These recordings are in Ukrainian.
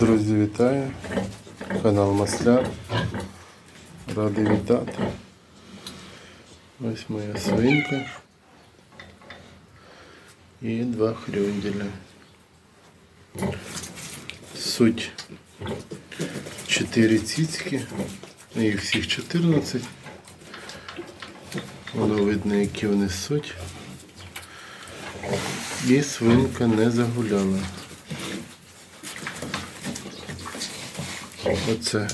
Друзі, вітаю! Канал Масляр. Радий вітати. Ось моя свинка. І два хрюнделя. Суть чотири цицьки. Їх всіх 14. Воно видно, які вони суть. І свинка не загуляла. Оце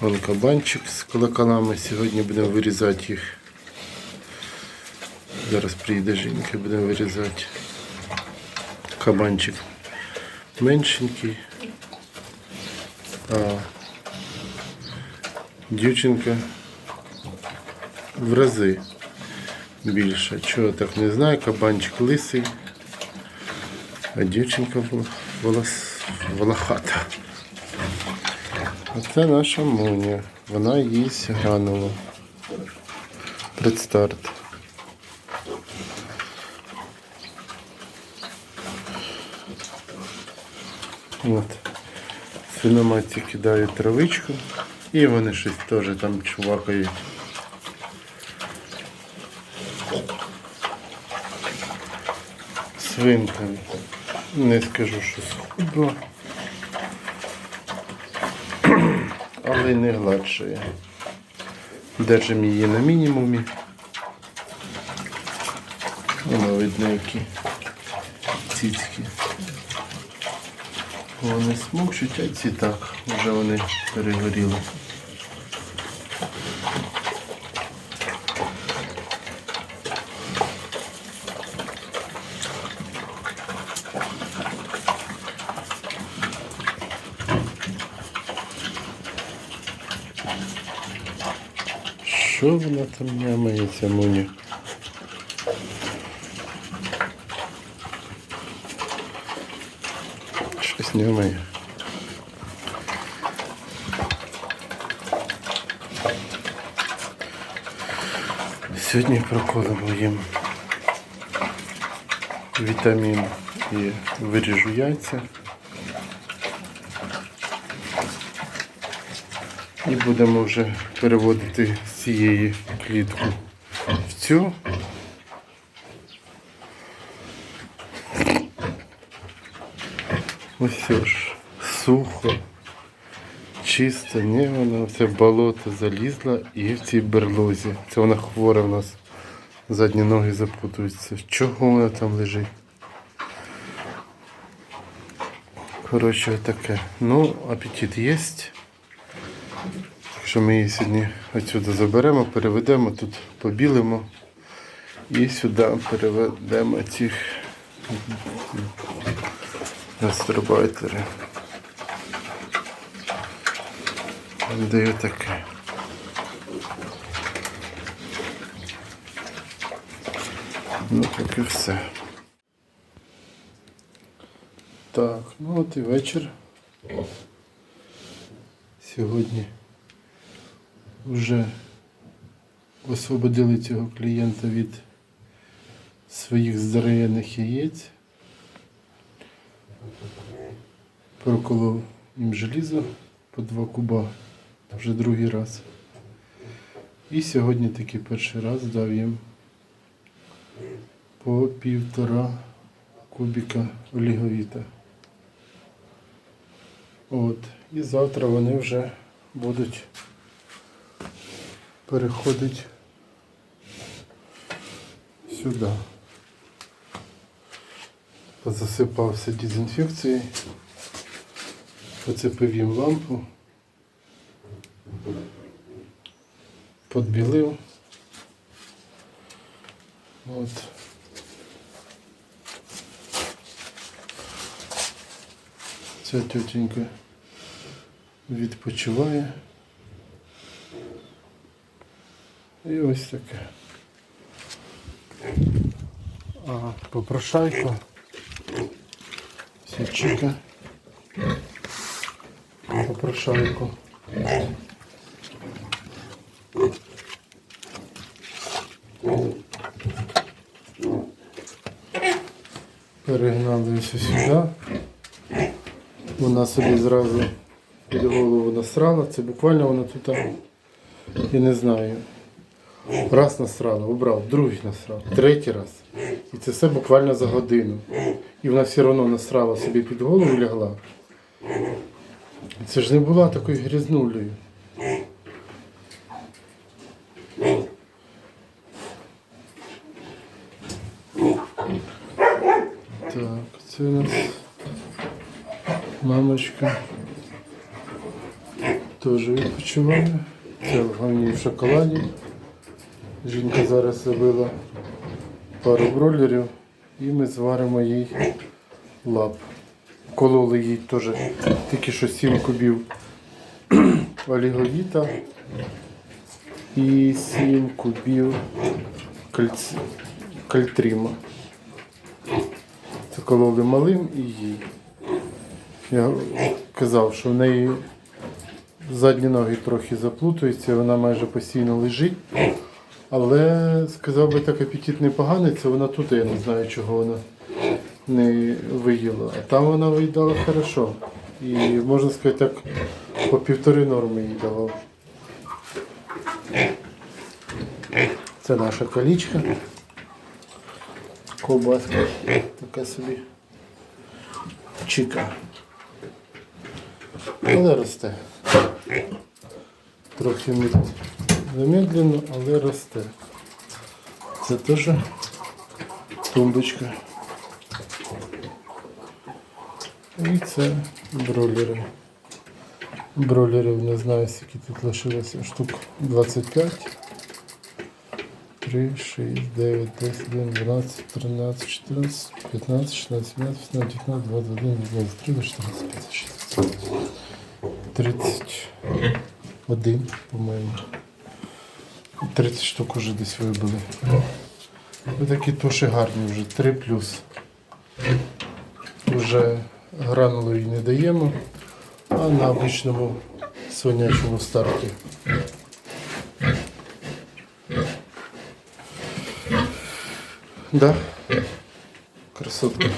вон кабанчик з колоколами. Сьогодні будемо вирізати їх. Зараз приїде жінка, будемо вирізати. Кабанчик меншенький. А дівчинка в рази більше. Чого так не знаю, кабанчик лисий, а дівчинка волос... волохата. Оце наша Моня. Вона їсть гранулу. Предстарт. От. Свиноматці кидають травичку і вони щось теж там чувакають. Свинка. Не скажу, що схудла. Але й не гладшає. Держимо її на мінімумі. Воно видно, які цицьки. Вони смокчуть, а ці так, вже вони перегоріли. Що вона там нямається, Муня? Щось нямає. Сьогодні проколимо їм вітамін і виріжу яйця. І будемо вже переводити цієї клітку в цю. Ось ж, сухо, чисто, не вона в це болото залізла і в цій берлозі. Це вона хвора в нас. Задні ноги запутуються. Чого вона там лежить? Коротше, таке. Ну, апетит є. Що ми її сьогодні отсюди заберемо, переведемо, тут побілимо і сюди переведемо цих гастробайтери. Даю таке. Ну, поки все. Так, ну от і вечір. Сьогодні вже освободили цього клієнта від своїх здоров'яних яєць. Проколов їм желізо по два куба вже другий раз. І сьогодні таки перший раз дав їм по півтора кубіка оліговіта. От. І завтра вони вже будуть переходить сюди. Позасипався дезінфекцією, поцепив їм лампу, подбілив. От. Ця тетенька відпочиває. І ось таке. А попрошайка. Січика. Попрошайку. Перегнали ось сюди. Вона собі зразу під голову насрала. Це буквально вона тут, я не знаю. Раз насрала, убрав, другий насрав, третій раз. І це все буквально за годину. І вона все одно насрала собі під голову і лягла. Це ж не була такою грязнулею. Так, це у нас мамочка теж відпочиває. Це в в шоколаді. Жінка зараз забила пару бролерів і ми зваримо їй лап. Кололи їй теж тільки що 7 кубів оліговіта і 7 кубів кальці... кальтріма. Це кололи малим і їй. Я казав, що в неї задні ноги трохи заплутуються, вона майже постійно лежить. Але сказав би так апетит непоганий, це вона тут, я не знаю, чого вона не виїла. А там вона виїдала хорошо. І можна сказати так, по півтори норми їй давав. Це наша колічка. Ковбаска така собі. Чіка. Але росте. Трохи мед- замедленно, але росте. Це теж тумбочка. І це бролери. Бролерів не знаю, скільки тут лишилося. Штук 25. 3, 6, 9, 10, 11, 12, 13, 14, 15, 16, 17, 18, 19, 21, 23, 24, 25, 26, 31, по-моєму. 30 штук уже десь вибили. Ось такі туші гарні вже 3 плюс. Вже гранулу їй не даємо, а на обичному свинячому старті. Да? Красотка.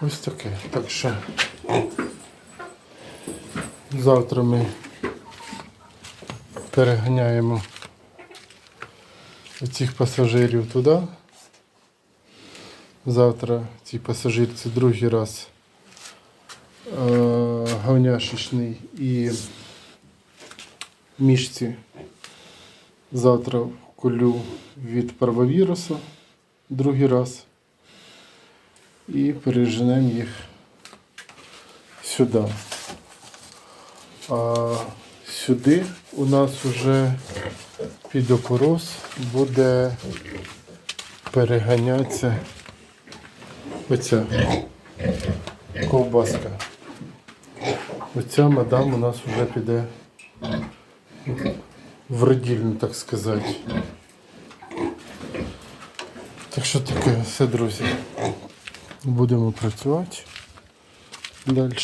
Ось таке. Так що завтра ми переганяємо цих пасажирів туди. Завтра ці пасажирці другий раз е, говняшечний і мішці завтра вколю від парвовірусу другий раз і переженемо їх сюди. Сюди у нас вже під буде переганятися оця ковбаска. Оця мадам у нас вже піде в родільну, так сказати. Так що таке все, друзі. Будемо працювати далі.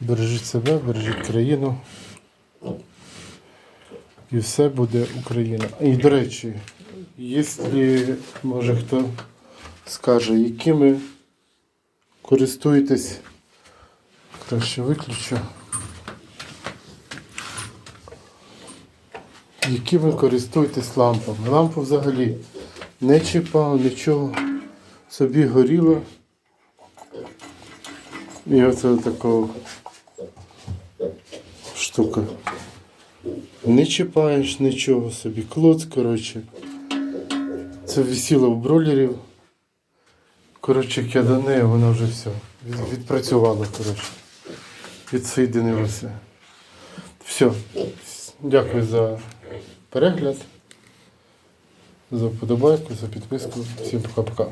Бережіть себе, бережіть країну. І все буде Україна. І до речі, якщо може хто скаже, якими користуєтесь, краще виключу. Якими користуєтесь лампами? Лампу взагалі не чіпав, нічого. Собі горіло. І оце така штука. Не чіпаєш нічого собі. Клоц, коротше. Це висіло в бролерів. Коротше, кядане, воно вже все. від- Відпрацювало, коротше. Відсоєдинилося. Все. Дякую за перегляд, за вподобайку, за підписку. Всім пока-пока.